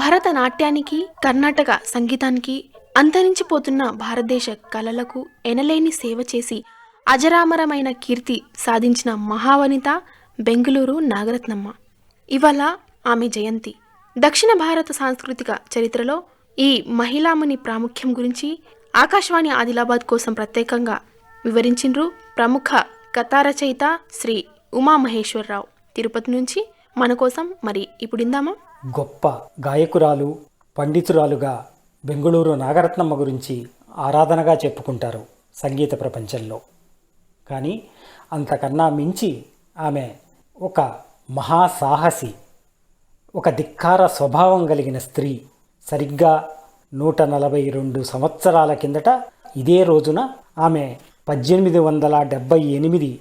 భరతనాట్యానికి కర్ణాటక సంగీతానికి అంతరించిపోతున్న భారతదేశ కళలకు ఎనలేని సేవ చేసి అజరామరమైన కీర్తి సాధించిన మహావనిత బెంగుళూరు నాగరత్నమ్మ. ఇవాళ ఆమె జయంతి. దక్షిణ భారత సాంస్కృతిక చరిత్రలో ఈ మహిళామణి ప్రాముఖ్యం గురించి ఆకాశవాణి ఆదిలాబాద్ కోసం ప్రత్యేకంగా వివరించిండ్రు ప్రముఖ కథా రచయిత శ్రీ ఉమామహేశ్వరరావు. తిరుపతి నుంచి మన కోసం మరి ఇప్పుడు ఇందామా? గొప్ప గాయకురాలు పండితురాలుగా బెంగుళూరు నాగరత్నమ్మ గురించి ఆరాధనగా చెప్పుకుంటారు సంగీత ప్రపంచంలో. కానీ అంతకన్నా మించి ఆమె ఒక మహాసాహసి ఒక ధిక్కార స్వభావం కలిగిన స్త్రీ. సరిగ్గా నూట నలభై రెండు సంవత్సరాల కిందట ఇదే రోజున ఆమె పద్దెనిమిది వందల డెబ్భై ఎనిమిది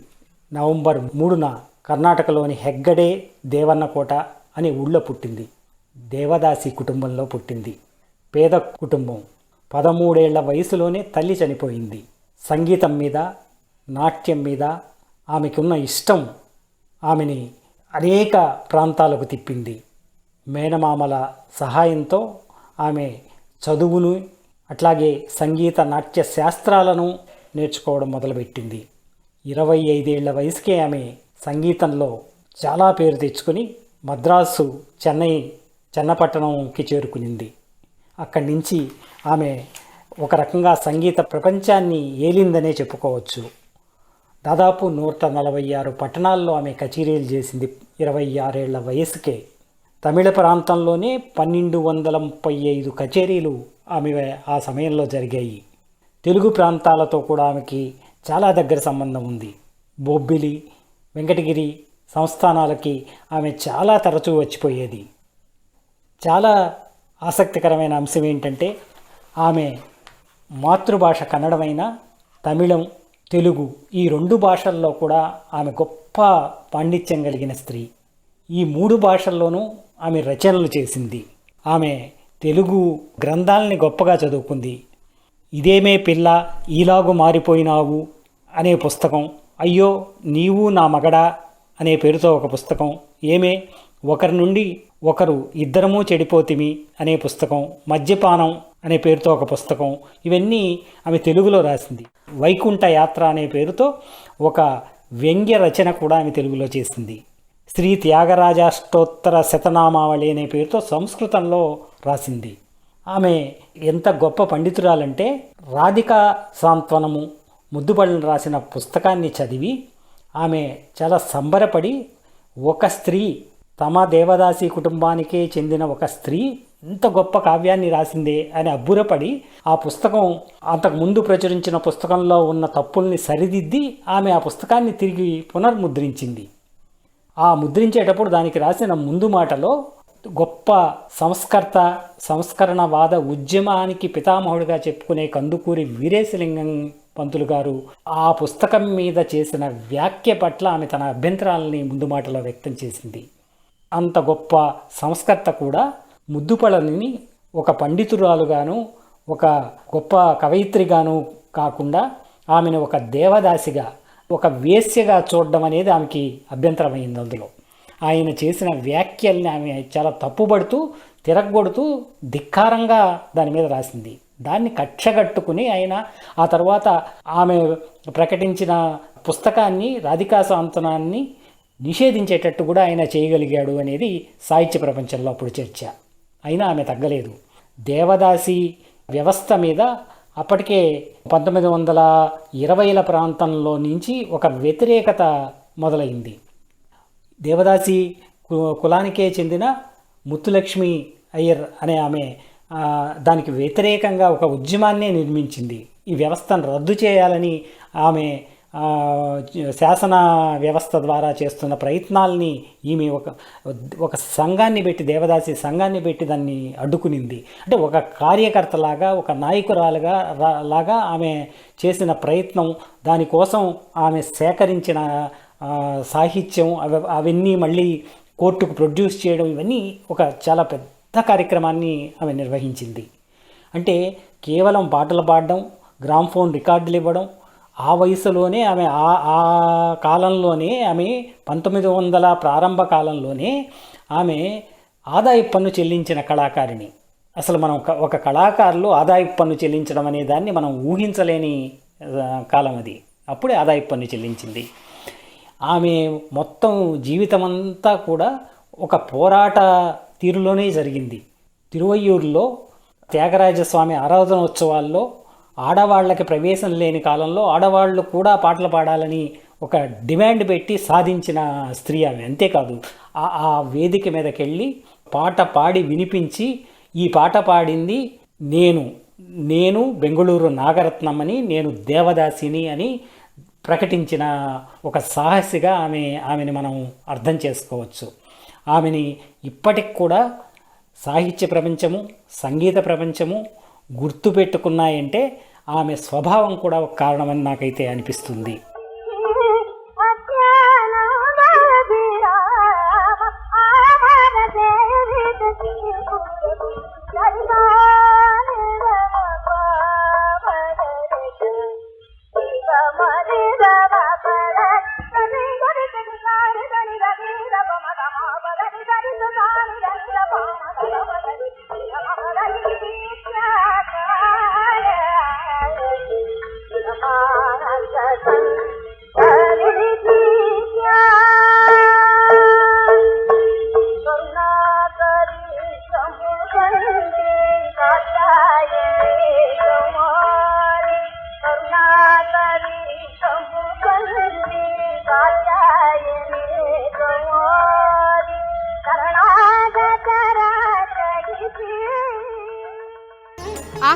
నవంబర్ మూడున కర్ణాటకలోని హెగ్గడే దేవన్నకోట అనే ఊళ్ళో పుట్టింది. దేవదాసి కుటుంబంలో పుట్టింది. పేద కుటుంబం. పదమూడేళ్ళ వయసులోనే తల్లి చనిపోయింది. సంగీతం మీద నాట్యం మీద ఆమెకున్న ఇష్టం ఆమెని అనేక ప్రాంతాలకు తిప్పింది. మేనమామల సహాయంతో ఆమె చదువును అట్లాగే సంగీత నాట్య శాస్త్రాలను నేర్చుకోవడం మొదలుపెట్టింది. ఇరవై ఐదేళ్ళ వయసుకే ఆమె సంగీతంలో చాలా పేరు తెచ్చుకొని మద్రాసు చెన్నై చెన్నపట్టణంకి చేరుకునింది. అక్కడి నుంచి ఆమె ఒక రకంగా సంగీత ప్రపంచాన్ని ఏలిందనే చెప్పుకోవచ్చు. దాదాపు నూట నలభై ఆరు పట్టణాల్లో ఆమె కచేరీలు చేసింది ఇరవై ఆరేళ్ళ వయసుకే. తమిళ ప్రాంతంలోనే పన్నెండు వందల ముప్పై ఐదు కచేరీలు ఆమె ఆ సమయంలో జరిగాయి. తెలుగు ప్రాంతాలతో కూడా ఆమెకి చాలా దగ్గర సంబంధం ఉంది. బొబ్బిలి వెంకటగిరి సంస్థానాలకి ఆమె చాలా తరచూ వచ్చిపోయేది. చాలా ఆసక్తికరమైన అంశం ఏంటంటే ఆమె మాతృభాష కన్నడమైన తమిళం తెలుగు ఈ రెండు భాషల్లో కూడా ఆమె గొప్ప పాండిత్యం కలిగిన స్త్రీ. ఈ మూడు భాషల్లోనూ ఆమె రచనలు చేసింది. ఆమె తెలుగు గ్రంథాలని గొప్పగా చదువుకుంది. ఇదేమే పిల్ల ఈలాగు మారిపోయినావు అనే పుస్తకం అయ్యో నీవు నా మగడా అనే పేరుతో ఒక పుస్తకం. ఏమే? ఒకరి నుండి ఒకరు ఇద్దరము చెడిపోతిమి అనే పుస్తకం. మద్యపానం అనే పేరుతో ఒక పుస్తకం. ఇవన్నీ ఆమె తెలుగులో రాసింది. వైకుంఠ యాత్ర అనే పేరుతో ఒక వ్యంగ్య రచన కూడా ఆమె తెలుగులో చేసింది. శ్రీ త్యాగరాజాష్టోత్తర శతనామావళి అనే పేరుతో సంస్కృతంలో రాసింది. ఆమె ఎంత గొప్ప పండితురాలంటే రాధికా సాంత్వనము ముద్దుబళ్ళను రాసిన పుస్తకాన్ని చదివి ఆమె చాలా సంబరపడి ఒక స్త్రీ తమ దేవదాసి కుటుంబానికే చెందిన ఒక స్త్రీ ఇంత గొప్ప కావ్యాన్ని రాసిందే అని అబ్బురపడి ఆ పుస్తకం అంతకు ముందు ప్రచురించిన పుస్తకంలో ఉన్న తప్పుల్ని సరిదిద్ది ఆమె ఆ పుస్తకాన్ని తిరిగి పునర్ముద్రించింది. ఆ ముద్రించేటప్పుడు దానికి రాసిన ముందు మాటలో గొప్ప సంస్కర్త సంస్కరణవాద ఉద్యమానికి పితామహుడిగా చెప్పుకునే కందుకూరి వీరేశలింగం పంతులు గారు ఆ పుస్తకం మీద చేసిన వ్యాఖ్య పట్ల ఆమె తన అభ్యంతరాలని ముందు మాటలో వ్యక్తం చేసింది. అంత గొప్ప సంస్కర్త కూడా ముద్దుపళనిని ఒక పండితురాలుగాను ఒక గొప్ప కవయిత్రిగాను కాకుండా ఆమెను ఒక దేవదాసిగా ఒక వేశ్యగా చూడడం అనేది ఆమెకి అభ్యంతరమైంది అందులో. ఆయన చేసిన వ్యాఖ్యల్ని ఆమె చాలా తప్పుపడుతూ తిరగొడుతూ ధిక్కారంగా దాని మీద రాసింది. దాన్ని కక్షగట్టుకుని ఆయన ఆ తర్వాత ఆమె ప్రకటించిన పుస్తకాన్ని రాధికా సాంతనాన్ని నిషేధించేటట్టు కూడా ఆయన చేయగలిగాడు అనేది సాహిత్య ప్రపంచంలో అప్పుడు చర్చ. అయినా ఆమె తగ్గలేదు. దేవదాసి వ్యవస్థ మీద అప్పటికే పంతొమ్మిది వందల ఇరవైల ప్రాంతంలో నుంచి ఒక వ్యతిరేకత మొదలైంది. దేవదాసి కు- కులానికే చెందిన ముత్తులక్ష్మి అయ్యర్ అనే ఆమె దానికి వ్యతిరేకంగా ఒక ఉద్యమాన్నే నిర్మించింది. ఈ వ్యవస్థను రద్దు చేయాలని ఆమె శాసన వ్యవస్థ ద్వారా చేస్తున్న ప్రయత్నాల్ని ఈమె ఒక ఒక సంఘాన్ని పెట్టి దేవదాసి సంఘాన్ని పెట్టి దాన్ని అడ్డుకునింది. అంటే ఒక కార్యకర్తలాగా ఒక నాయకురాలుగా లాగా ఆమె చేసిన ప్రయత్నం దానికోసం ఆమె సేకరించిన సాహిత్యం అవి అవన్నీ మళ్ళీ కోర్టుకు ప్రొడ్యూస్ చేయడం ఇవన్నీ ఒక చాలా పెద్ద కార్యక్రమాన్ని ఆమె నిర్వహించింది. అంటే కేవలం పాటలు పాడడం గ్రామ్ఫోన్ రికార్డులు ఇవ్వడం ఆ వయసులోనే ఆమె ఆ ఆ కాలంలోనే ఆమె పంతొమ్మిది వందల ప్రారంభ కాలంలోనే ఆమె ఆదాయపు పన్ను చెల్లించిన కళాకారిణి. అసలు మనం ఒక- కళాకారులు ఆదాయపు పన్ను చెల్లించడం అనే దాన్ని మనం ఊహించలేని కాలం అది. అప్పుడే ఆదాయపు పన్ను చెల్లించింది. ఆమె మొత్తం జీవితమంతా కూడా ఒక పోరాట తీరులోనే జరిగింది. తిరువయ్యూరులో త్యాగరాజస్వామి ఆరాధన ఉత్సవాల్లో ఆడవాళ్ళకి ప్రవేశం లేని కాలంలో ఆడవాళ్ళు కూడా పాటలు పాడాలని ఒక డిమాండ్ పెట్టి సాధించిన స్త్రీ ఆమె. అంతేకాదు ఆ ఆ వేదిక మీదకి వెళ్ళి పాట పాడి వినిపించి ఈ పాట పాడింది నేను. నేను బెంగళూరు నాగరత్నమని నేను దేవదాసిని అని ప్రకటించిన ఒక సాహసిగా ఆమె ఆమెని మనం అర్థం చేసుకోవచ్చు. ఆమెని ఇప్పటికి కూడా సాహిత్య ప్రపంచము సంగీత ప్రపంచము గుర్తుపెట్టుకున్నాయంటే ఆమె స్వభావం కూడా ఒక కారణమని నాకైతే అనిపిస్తుంది.